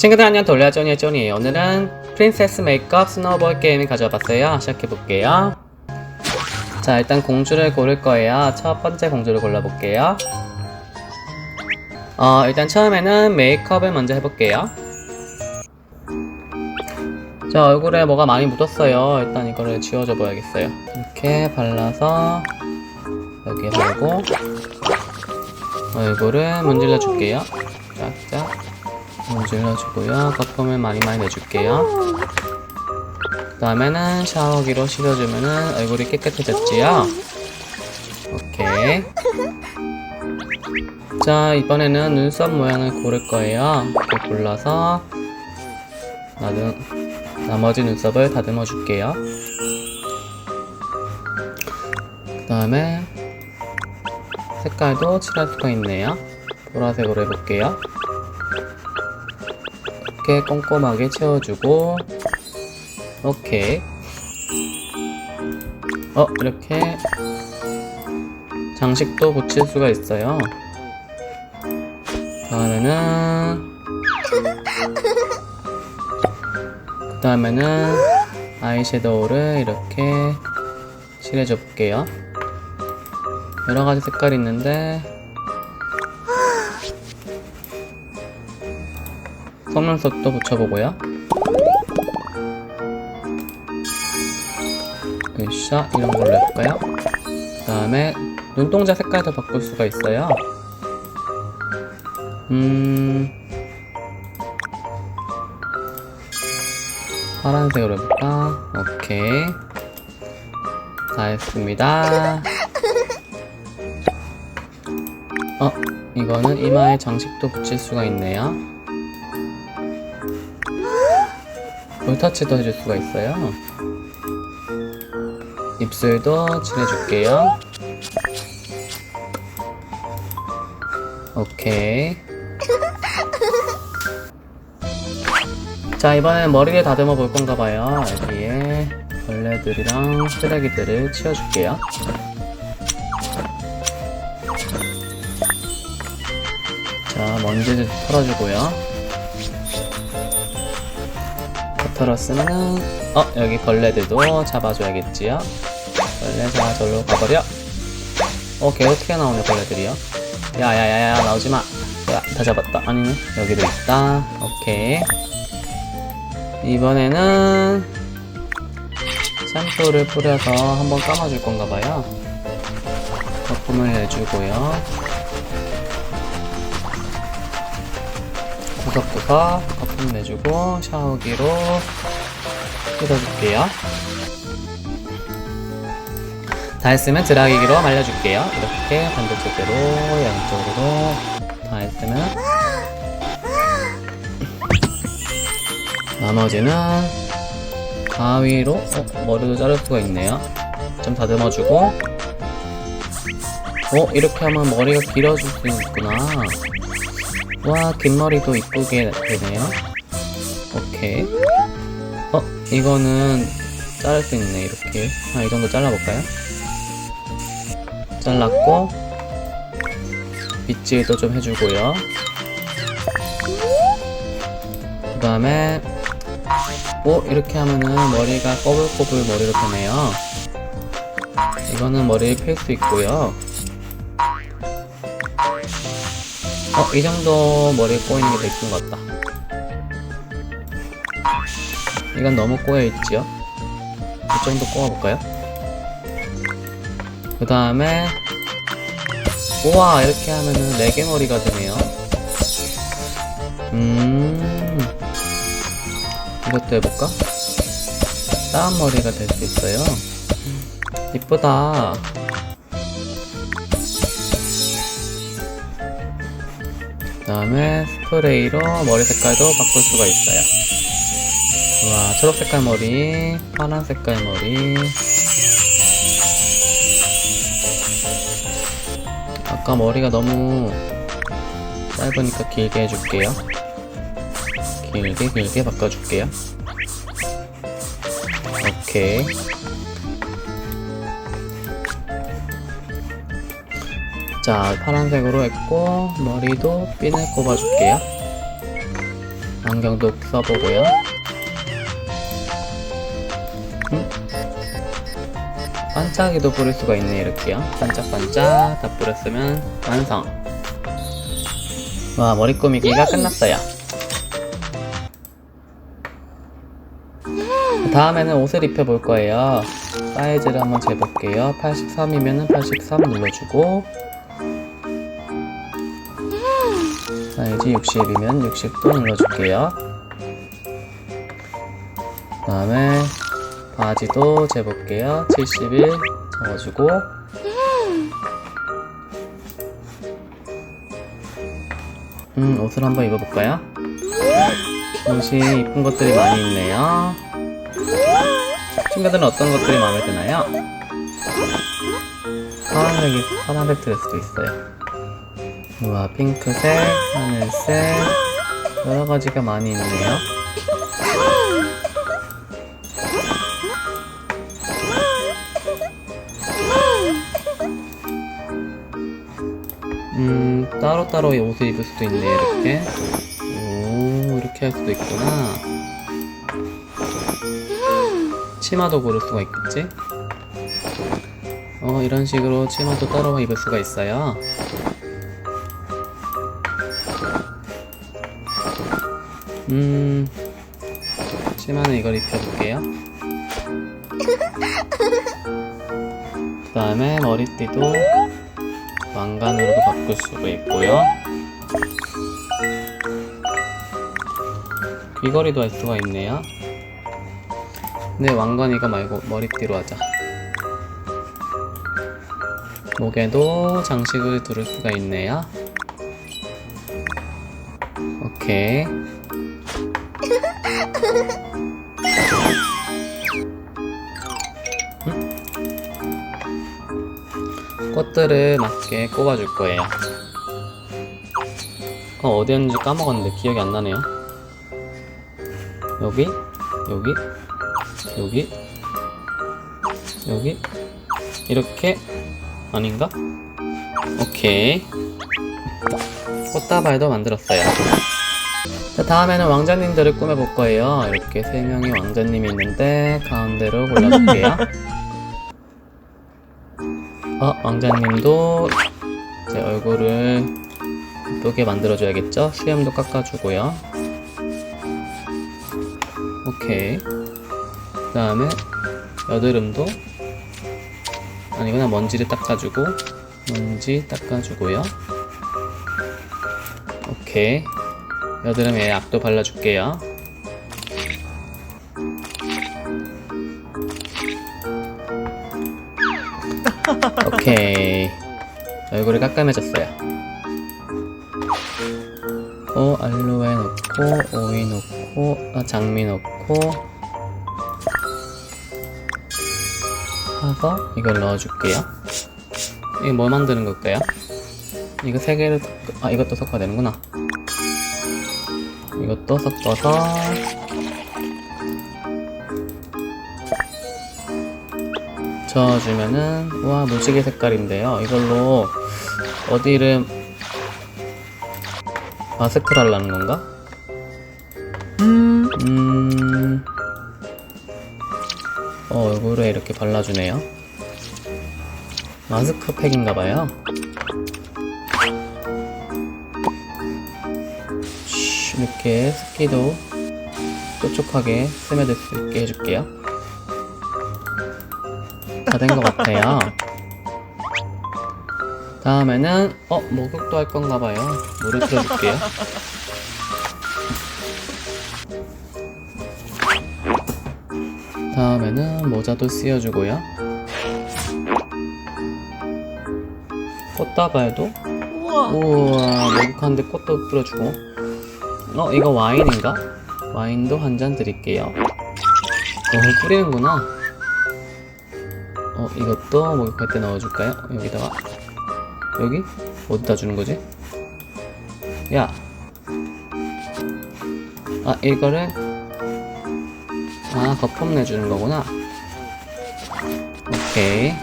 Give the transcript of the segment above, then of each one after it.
친구들 안녕 돌려 쪼니의 쪼니에요 오늘은 프린세스 메이크업 스노우볼 게임을 가져와봤어요. 시작해볼게요. 자 일단 공주를 고를 거예요. 첫 번째 공주를 골라볼게요. 어 일단 처음에는 메이크업을 먼저 해볼게요. 자 얼굴에 뭐가 많이 묻었어요. 일단 이거를 지워줘 봐야겠어요. 이렇게 발라서 여기에 바르고 얼굴을 문질러 줄게요. 짝짝 문질러주고요. 거품을 많이 많이 내줄게요. 그 다음에는 샤워기로 씻어주면은 얼굴이 깨끗해졌지요? 오케이. 자, 이번에는 눈썹 모양을 고를 거예요. 이렇게 골라서 나도, 나머지 눈썹을 다듬어 줄게요. 그 다음에 색깔도 칠할 수가 있네요. 보라색으로 해볼게요. 이렇게 꼼꼼하게 채워주고 오케이. 어 이렇게 장식도 붙일 수가 있어요. 다음에는 그 다음에는 아이섀도우를 이렇게 칠해줘 볼게요. 여러가지 색깔이 있는데 속눈썹도 붙여보고요. 으쌰 이런 걸로 해볼까요? 그 다음에 눈동자 색깔도 바꿀 수가 있어요. 음... 파란색으로 해볼까? 오케이. 다 했습니다. 어, 이거는 이마에 장식도 붙일 수가 있네요. 볼터치도 해줄 수가 있어요. 입술도 칠해줄게요. 오케이. 자, 이번엔 머리를 다듬어 볼 건가 봐요. 여기에 벌레들이랑 쓰레기들을 치워줄게요. 자, 먼지를 털어주고요. 털었으면은 어 여기 벌레들도 잡아줘야겠지요? 벌레 자 절로 가버려. 어 계속 튀어나오네 벌레들이요? 야야야야 나오지마. 야 다 잡았다. 아니네 여기도 있다. 오케이. 이번에는 샴푸를 뿌려서 한번 감아줄 건가봐요. 거품을 내주고요. 구석구석 거품 내주고 샤워기로 뜯어줄게요. 다 했으면 드라이기로 말려줄게요. 이렇게 반대쪽으로 양쪽으로 다 했으면 나머지는 가위로 어, 머리도 자를 수가 있네요. 좀 다듬어주고 어 이렇게 하면 머리가 길어질 수 있구나. 와, 긴 머리도 이쁘게 되네요. 오케이. 어, 이거는 자를 수 있네, 이렇게. 아, 이 정도 잘라볼까요? 잘랐고, 빗질도 좀 해주고요. 그 다음에, 오, 이렇게 하면은 머리가 꼬불꼬불 머리로 되네요. 이거는 머리에 필수 있고요. 어, 이 정도 머리에 꼬이는 게 되게 큰것 같다. 이건 너무 꼬여있지요? 이 정도 꼬아볼까요? 그 다음에, 우와, 이렇게 하면은 4개 머리가 되네요. 음, 이것도 해볼까? 다운 머리가 될 수 있어요. 이쁘다. 그 다음에 스프레이로 머리 색깔도 바꿀 수가 있어요. 와, 초록 색깔 머리, 파란 색깔 머리. 아까 머리가 너무 짧으니까 길게 해줄게요. 길게 길게 바꿔줄게요. 오케이. 자, 파란색으로 했고, 머리도 핀을 꼽아줄게요. 안경도 써보고요. 음? 반짝이도 뿌릴 수가 있네 이렇게요. 반짝반짝 다 뿌렸으면 완성. 와 머리 꾸미기가 끝났어요. 다음에는 옷을 입혀볼 거예요. 사이즈를 한번 재볼게요. 83이면 83 눌러주고 사이즈 60이면 60도 눌러줄게요. 그 다음에 바지도 재볼게요. 71 적어주고 음 옷을 한번 입어볼까요? 옷이 이쁜 것들이 많이 있네요. 친구들은 어떤 것들이 마음에 드나요? 파란색이 파란색 드레스도 있어요. 우와 핑크색, 하늘색 여러 가지가 많이 있네요. 이 옷을 입을 수도 있네 이렇게. 오 이렇게 할 수도 있구나. 치마도 고를 수가 있겠지? 어, 이런 식으로 치마도 따로 입을 수가 있어요. 음, 치마는 이걸 입혀볼게요. 그 다음에 머리띠도 왕관으로도 바꿀 수가 있고요. 귀걸이도 할 수가 있네요. 네, 왕관 이거 말고 머리띠로 하자. 목에도 장식을 두를 수가 있네요. 오케이. 꽃들을 맞게 꼽아줄 거예요. 어, 어디였는지 까먹었는데 기억이 안 나네요. 여기, 여기, 여기? 여기? 이렇게? 아닌가? 오케이. 꽃다발도 만들었어요. 자 다음에는 왕자님들을 꾸며볼 거예요. 이렇게 세 명의 왕자님이 있는데 가운데로 골라줄게요 어 왕자님도 제 얼굴을 예쁘게 만들어줘야겠죠? 수염도 깎아주고요. 오케이. 그 다음에 여드름도 아니구나 먼지를 닦아주고 먼지 닦아주고요. 오케이. 여드름에 약도 발라줄게요 오케이 얼굴이 깜깜해졌어요 어 알로에 넣고 오이 넣고 아, 장미 넣고 사서 이걸 넣어줄게요. 이게 뭐 만드는 걸까요? 이거 세 개를 섞... 아 이것도 섞어야 되는구나. 이것도 섞어서 저어주면은 와 무지개 색깔인데요. 이걸로 어디를 마스크를 하려는 건가? 음... 어, 얼굴에 이렇게 발라주네요. 마스크팩인가봐요. 이렇게 습기도 촉촉하게 스며들 수 있게 해줄게요. 다 된 것 같아요. 다음에는 어 목욕도 할 건가 봐요. 물을 틀어줄게요. 다음에는 모자도 씌워주고요. 꽃다발도 우와. 목욕하는데 꽃도 뿌려주고 어 이거 와인인가? 와인도 한 잔 드릴게요. 어 뿌리는구나. 어 이것도 목욕할 때 넣어줄까요? 여기다가 여기 어디다 주는 거지? 야. 아 이거를 아, 거품 내주는 거구나. 오케이.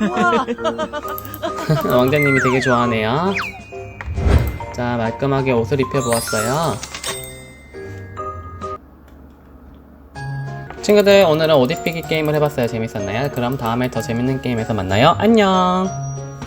왕자님이 되게 좋아하네요. 자, 말끔하게 옷을 입혀보았어요. 친구들 오늘은 오디피기 게임을 해봤어요. 재밌었나요? 그럼 다음에 더 재밌는 게임에서 만나요. 안녕